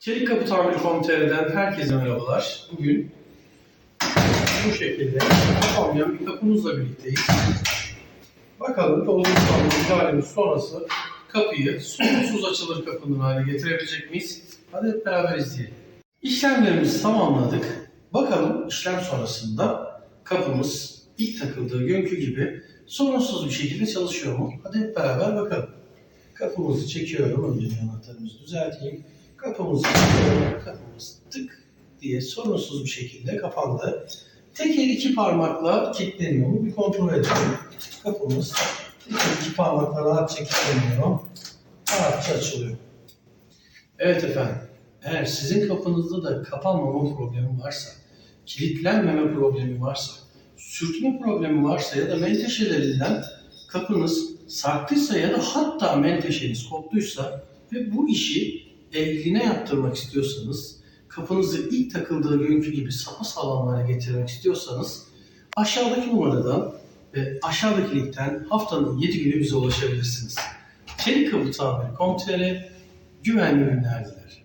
Çelik Kapı Tamir Komiter'den herkese merhabalar. Bugün bu şekilde kapanmayan bir kapımızla birlikteyiz. Bakalım dolgu müdahalemiz sonrası kapıyı sorunsuz açılır kapının hale getirebilecek miyiz? Hadi hep beraber izleyelim. İşlemlerimizi tamamladık. Bakalım işlem sonrasında kapımız ilk takıldığı günkü gibi sorunsuz bir şekilde çalışıyor mu? Hadi hep beraber bakalım. Kapımızı çekiyorum. Önce anahtarımızı düzelteyim. Çekiyorum. Kapımız tık diye sorunsuz bir şekilde kapandı. Tek el iki parmakla kilitleniyor mu? Bir kontrol edelim. Kapımız tek el iki parmakla rahatça kilitleniyor. Rahatça açılıyor. Evet efendim. Eğer sizin kapınızda da kapanmama problemi varsa, kilitlenmeme problemi varsa, sürtme problemi varsa ya da menteşelerinden kapınız sarktıysa ya da hatta menteşeniz koptuysa ve bu işi eline yaptırmak istiyorsanız, kapınızı ilk takıldığı günkü gibi sapasağlam hale getirmek istiyorsanız aşağıdaki numaradan ve aşağıdaki linkten haftanın 7 günü bize ulaşabilirsiniz. Çelik Kapı Tamiri Komiteri güvenli günler diler.